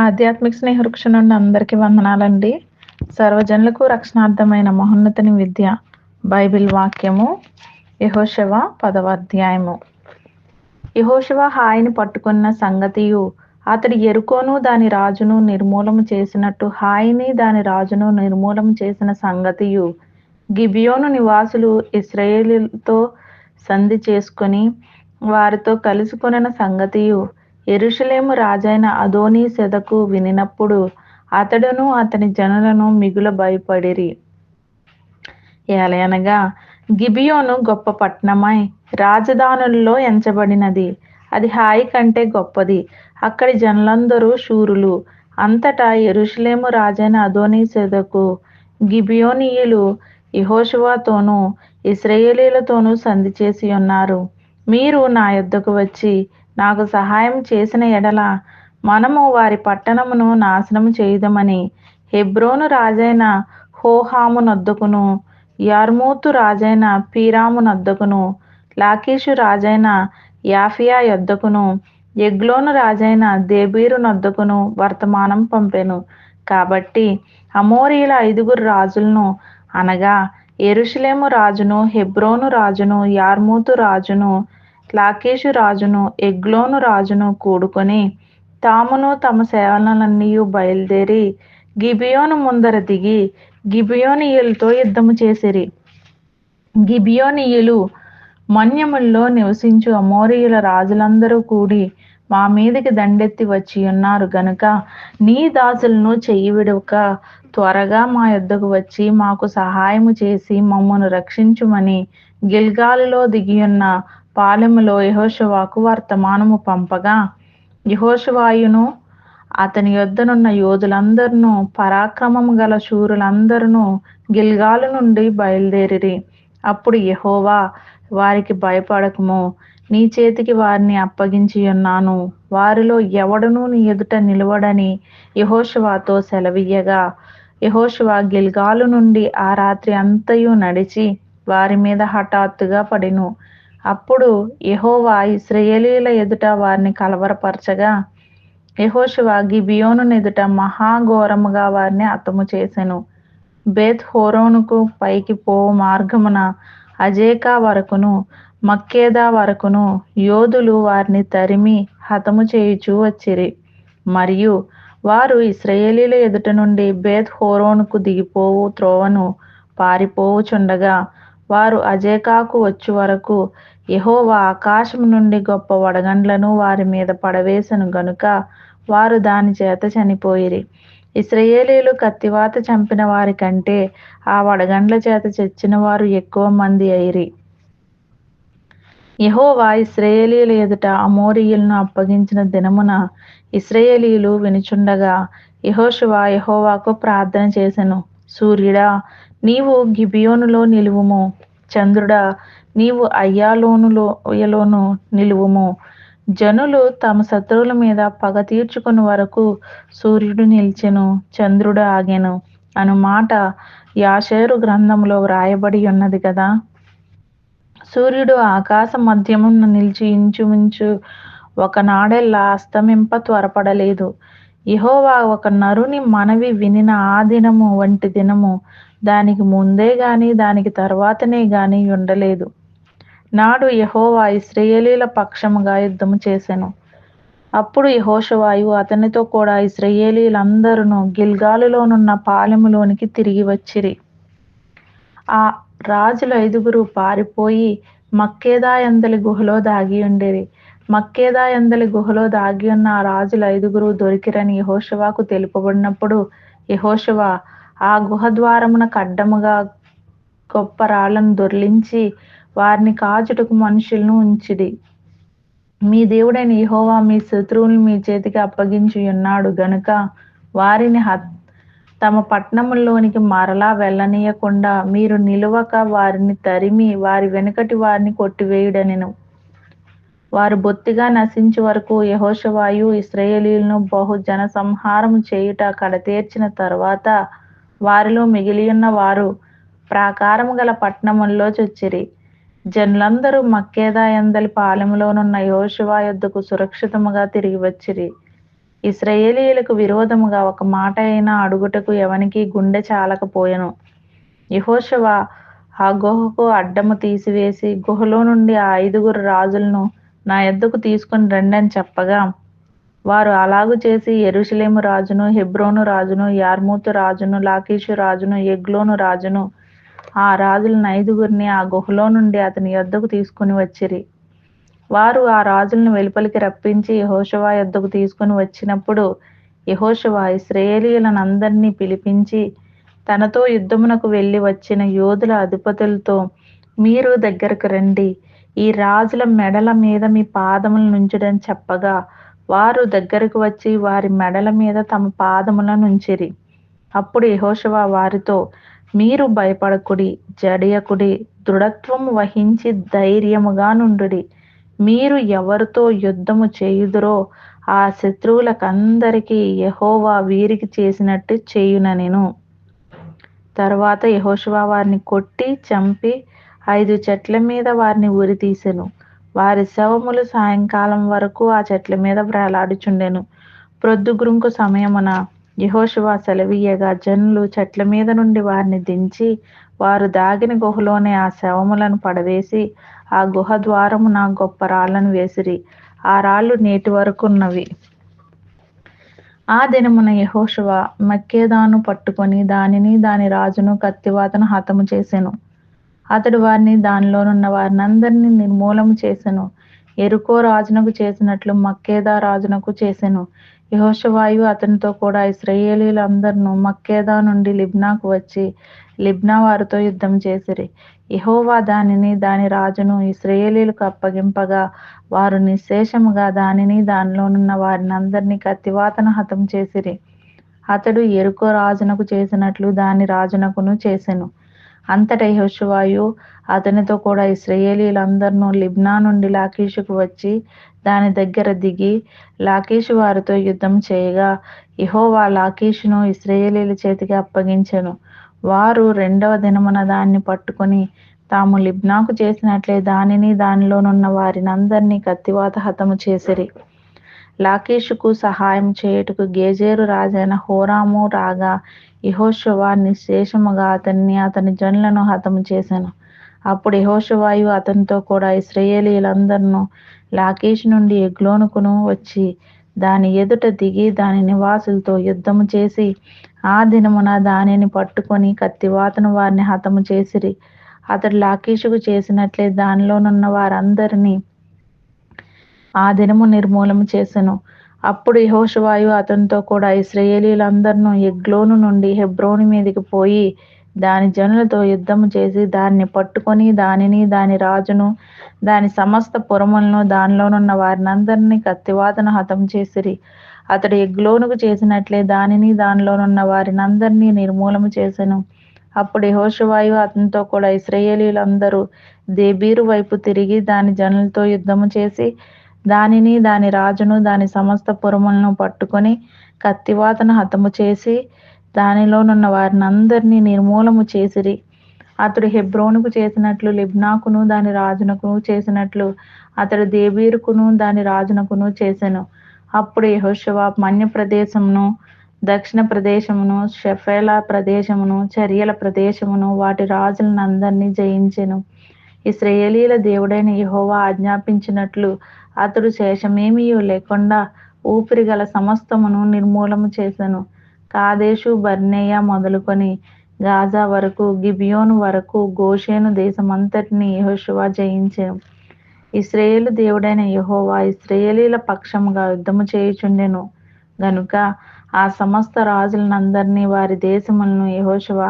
ఆధ్యాత్మిక స్నేహవృక్ష నుండి అందరికీ వందనాలండి. సర్వజనులకు రక్షణార్థమైన మహోన్నతిని విద్య బైబిల్ వాక్యము యహోశవ పదవ అధ్యాయము. యహోశవ హాయిని పట్టుకున్న సంగతియు అతడు ఎరుకోను దాని రాజును నిర్మూలము చేసినట్టు హాయిని దాని రాజును నిర్మూలము చేసిన సంగతియు గిబియోను నివాసులు ఇస్రాయేలీలతో సంధి చేసుకొని వారితో కలుసుకొనిన సంగతియు ఎరుషలేము రాజైన అదోనీ సెదకు వినినప్పుడు అతడును అతని జనులను మిగుల భయపడిరి. ఏలయనగా గిబియోను గొప్ప పట్టణమై రాజధానుల్లో ఎంచబడినది. అది హాయి కంటే గొప్పది. అక్కడి జనులందరూ శూరులు. అంతటా ఎరుషలేము రాజైన అదోనీ సెదకు గిబియోనీయులు యహోషువాతోనూ ఇస్రయేలీలతోనూ సంధి చేసి ఉన్నారు. మీరు నా యొద్దకు వచ్చి నాకు సహాయం చేసిన ఎడల మనము వారి పట్టణమును నాశనం చేయుదమని హెబ్రోను రాజైన హోహాము నొద్దకును యార్మూతు రాజైన పీరాము నొద్దకును లాకీషు రాజైన యాఫియా యొద్దకును ఎగ్లోను రాజైన దేబీరు నొద్దకును వర్తమానం పంపెను. కాబట్టి అమోరీల ఐదుగురు రాజులను అనగా ఎరుషలేము రాజును హెబ్రోను రాజును యార్మూతు రాజును లాకేషు రాజును ఎగ్లోను రాజును కూడుకొని తామును తమ సేవలన్నీ బయలుదేరి గిబియోను ముందర దిగి గిబియోనియులతో యుద్ధము చేసిరి. గిబియోనియులు మన్యముల్లో నివసించు అమోరియుల రాజులందరూ కూడి మా మీదకి దండెత్తి వచ్చి ఉన్నారు. గనుక నీ దాసులను చెయ్యి విడవక త్వరగా మా యుద్ధకు వచ్చి మాకు సహాయము చేసి మమ్మను రక్షించుమని గిల్గాలులో దిగియున్న పాలెములో యహోషవాకు వర్తమానము పంపగా యహోషవాయును అతని యొద్దనున్న యోధులందరినూ పరాక్రమము గల శూరులందరినూ గిల్గాలు నుండి బయలుదేరిరి. అప్పుడు యహోవా వారికి భయపడకము. నీ చేతికి వారిని అప్పగించి ఉన్నాను. వారిలో ఎవడునూ నీ ఎదుట నిలవడని యహోషవాతో సెలవియ్యగా. యహోషవా గిల్గాలు నుండి ఆ రాత్రి అంతయు నడిచి వారి మీద హఠాత్తుగా పడిను. అప్పుడు యహోవా ఇస్రయేలీల ఎదుట వారిని కలవరపరచగా యహోశివ గిబియోను ఎదుట మహాఘోరముగా వారిని అతము చేసెను. బేత్ హోరోనుకు పైకి పో మార్గమున అజేకా వరకును మక్కేదా వరకును యోధులు వారిని తరిమి హతము చేయుచూ వచ్చిరి. మరియు వారు ఇస్రయేలీల ఎదుట నుండి బేత్ హోరోనుకు దిగిపోవు త్రోవను పారిపోవుచుండగా వారు అజేకాకు వచ్చు వరకు యహోవా ఆకాశం నుండి గొప్ప వడగండ్లను వారి మీద పడవేసను గనుక వారు దాని చేత చనిపోయిరి. ఇస్రయేలీలు కత్తివాత చంపిన వారి కంటే ఆ వడగండ్ల చేత చచ్చిన వారు ఎక్కువ మంది అయిరి. యహోవా ఇస్రయేలీల ఎదుట అమోరియులను అప్పగించిన దినమున ఇస్రయేలీలు వినుచుండగా యహోశివ యహోవాకు ప్రార్థన చేసెను. సూర్యుడా నీవు గిబియోనులో నిలువుము చంద్రుడా నీవు అయ్యాలోనులోయలోను నిలువుము. జనులు తమ శత్రువుల మీద పగ తీర్చుకుని వరకు సూర్యుడు నిలిచెను చంద్రుడు ఆగెను అను మాట యాషేరు గ్రంథంలో వ్రాయబడి ఉన్నది కదా. సూర్యుడు ఆకాశ మధ్యమున నిలిచి ఇంచుమించు ఒకనాడెల్లా అస్తమింప త్వరపడలేదు. ఇహోవా ఒక నరుని మనవి వినిన ఆ దినము వంటి దినము దానికి ముందే గాని దానికి తర్వాతనే గాని ఉండలేదు. నాడు యహోవా ఇస్రయేలీల పక్షముగా యుద్ధము చేసెను. అప్పుడు యహోషవాయు అతనితో కూడా ఇస్రయేలీలందరూ గిల్గాలులోనున్న పాలెములోనికి తిరిగి వచ్చిరి. ఆ రాజుల ఐదుగురు పారిపోయి మక్కేదా ఎందలి గుహలో దాగి ఉండేది మక్కేదా ఎందలి గుహలో దాగి ఉన్న ఆ రాజుల ఐదుగురు దొరికిరని యహోషవాకు తెలుపబడినప్పుడు యహోషవ ఆ గుహ ద్వారమున కడ్డముగా గొప్ప రాళ్ళను దొర్లించి వారిని కాచుటకు మనుషులను ఉంచిది. మీ దేవుడైన యహోవా మీ శత్రువులను మీ చేతికి అప్పగించి ఉన్నాడు. గనుక వారిని తమ పట్టణముల్లోనికి మరలా వెళ్ళనీయకుండా మీరు నిలువక వారిని తరిమి వారి వెనుకటి వారిని కొట్టివేయుడనెను. వారు బొత్తిగా నశించే వరకు యహోషవాయు ఇస్రయేలీలను బహు జన సంహారం చేయుట కడతీర్చిన తర్వాత వారిలో మిగిలియున్న వారు ప్రాకారము గల పట్టణముల్లో చొచ్చిరి. జనులందరూ మక్కేదా ఎందలి పాలెములోనున్న యోషువా యొద్దకు సురక్షితముగా తిరిగి వచ్చిరి. ఇస్రాయేలీయులకు విరోధముగా ఒక మాట అయినా అడుగుటకు ఎవనికి గుండె చాలకపోయెను. యహోశవ ఆ గుహకు అడ్డము తీసివేసి గుహలో నుండి ఆ ఐదుగురు రాజులను నా యొద్దకు తీసుకుని రండి అని చెప్పగా వారు అలాగు చేసి యెరూషలేము రాజును హెబ్రోను రాజును యార్మూతు రాజును లాకీషు రాజును ఎగ్లోను రాజును ఆ రాజులను ఐదుగురిని ఆ గుహలో నుండి అతని యొద్దకు తీసుకుని వచ్చిరి. వారు ఆ రాజులను వెలుపలికి రప్పించి యహోషవా యొద్దకు తీసుకుని వచ్చినప్పుడు యెహోషువ ఇశ్రాయేలీయులనందరినీ పిలిపించి తనతో యుద్ధమునకు వెళ్ళి వచ్చిన యోధుల అధిపతులతో మీరు దగ్గరకు రండి. ఈ రాజుల మెడల మీద మీ పాదములు నుంచుడని చెప్పగా వారు దగ్గరకు వచ్చి వారి మెడల మీద తమ పాదములను ఉంచిరి అప్పుడు యహోషవ వారితో మీరు భయపడకుడి జడియకుడి దృఢత్వం వహించి ధైర్యముగా నుండుడి. మీరు ఎవరితో యుద్ధము చేయుదురో ఆ శత్రువులకందరికీ యహోవా వీరికి చేసినట్టు చేయున నేను. తర్వాత యెహోషువ వారిని కొట్టి చంపి ఐదు చెట్ల మీద వారిని ఉరి తీసెను. వారి శవములు సాయంకాలం వరకు ఆ చెట్ల మీద వ్రేలాడుచుండెను ప్రొద్దుగురుంకు సమయమున యెహోషువ సెలవీయగా జనులు చెట్ల మీద నుండి వారిని దించి వారు దాగిన గుహలోనే ఆ శవములను పడవేసి ఆ గుహ ద్వారమున గొప్ప రాళ్ళను వేసిరి. ఆ రాళ్ళు నేటి వరకున్నవి. ఆ దినమున యెహోషువ మక్కేదాను పట్టుకొని దానిని దాని రాజును కత్తివాతను హతము చేసెను. అతడు వారిని దానిలోనున్న వారినందరినీ నిర్మూలము చేసెను. ఎరుకో రాజునకు చేసినట్లు మక్కేదా రాజునకు చేసెను. యహోషవాయు అతనితో కూడా ఇస్రయేలీలందరినూ మక్కేదా నుండి లిబ్నాకు వచ్చి లిబ్నా వారితో యుద్ధం చేసిరి. యహోవా దానిని దాని రాజును ఇస్రయేలీలకు అప్పగింపగా వారు నిశేషముగా దానిని దానిలోనున్న వారినందరినీ కత్తివాతన హతం చేసిరి. అతడు ఎరుకో రాజునకు చేసినట్లు దాని రాజునకును చేసెను. అంతట యెహోషువాయు అతనితో కూడా ఇశ్రాయేలీలందరినూ లిబ్నా నుండి లాకీషుకు వచ్చి దాని దగ్గర దిగి లాకీషు వారితో యుద్ధం చేయగా ఇహోవా లాకీషును ఇస్రయేలీల చేతికి అప్పగించెను. వారు రెండవ దినమున దాన్ని పట్టుకొని తాము లిబ్నాకు చేసినట్లే దానిని దానిలోనున్న వారినందరినీ కత్తివాత హతము చేసిరి. లాకీషుకు సహాయం చేయుటకు గేజేరు రాజైన హోరాము రాగా యెహోషువ నిశ్శేషముగా అతన్ని అతని జనులను హతము చేశాను అప్పుడు యెహోషువాయు అతనితో కూడా ఇస్రయేలీలందరినూ లాకేష్ నుండి ఎగ్లోనుకును వచ్చి దాని ఎదుట దిగి దాని నివాసులతో యుద్ధము చేసి ఆ దినమున దానిని పట్టుకొని కత్తివాతను వారిని హతము చేసిరి. అతడు లాకీషుకు చేసినట్లే దానిలోనున్న వారందరినీ ఆ దినము నిర్మూలము చేసెను. అప్పుడు యహోషవాయు అతనితో కూడా ఇస్రయేలీలందరినూ ఎగ్లోను నుండి హెబ్రోను మీదికి పోయి దాని జనులతో యుద్ధము చేసి దాన్ని పట్టుకొని దానిని దాని రాజును దాని సమస్త పురములను దానిలోనున్న వారినందరినీ కత్తివాతన హతం చేసిరి. అతడు ఎగ్లోనుకు చేసినట్లే దానిని దానిలోనున్న వారినందరినీ నిర్మూలము చేసెను. అప్పుడు యహోషవాయు అతనితో కూడా ఇస్రయేలీలందరూ దేబీరు వైపు తిరిగి దాని జనులతో యుద్ధము చేసి దానిని దాని రాజును దాని సమస్త పురములను పట్టుకొని కత్తివాతను హతము చేసి దానిలోనున్న వారినందరినీ నిర్మూలము చేసిరి. అతడు హెబ్రోనుకు చేసినట్లు లిబ్నాకును దాని రాజునకు చేసినట్లు అతడు దేబీరుకును దాని రాజునకును చేశాను అప్పుడు యహోషవా మన్య ప్రదేశమును దక్షిణ ప్రదేశమును షెఫేలా ప్రదేశమును చర్యల ప్రదేశమును వాటి రాజులను అందరినీ జయించెను. ఇశ్రాయేలీల దేవుడైన యహోవా ఆజ్ఞాపించినట్లు అతడు శేషమేమీ లేకుండా ఊపిరి గల సమస్తమును నిర్మూలము చేశాను కాదేశు బర్నేయ మొదలుకొని గాజా వరకు గిబియోను వరకు గోషేను దేశమంతటిని యెహోషువ జయించాను. ఇశ్రాయేలు దేవుడైన యహోవా ఇశ్రాయేలీల పక్షముగా యుద్ధము చేయుచుండెను. గనుక ఆ సమస్త రాజులనందరినీ వారి దేశములను యెహోషువ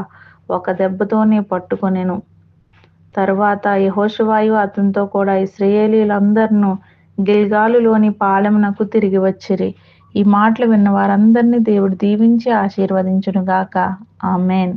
ఒక దెబ్బతోనే పట్టుకొనెను. తరువాత యహోశివాయు అతనితో కూడా ఇశ్రాయేలీలందరినూ గిల్గాలులోని పాలెమునకు తిరిగి వచ్చిరి. ఈ మాటలు విన్న వారందరినీ దేవుడు దీవించి ఆశీర్వదించునుగాక. ఆమెన్.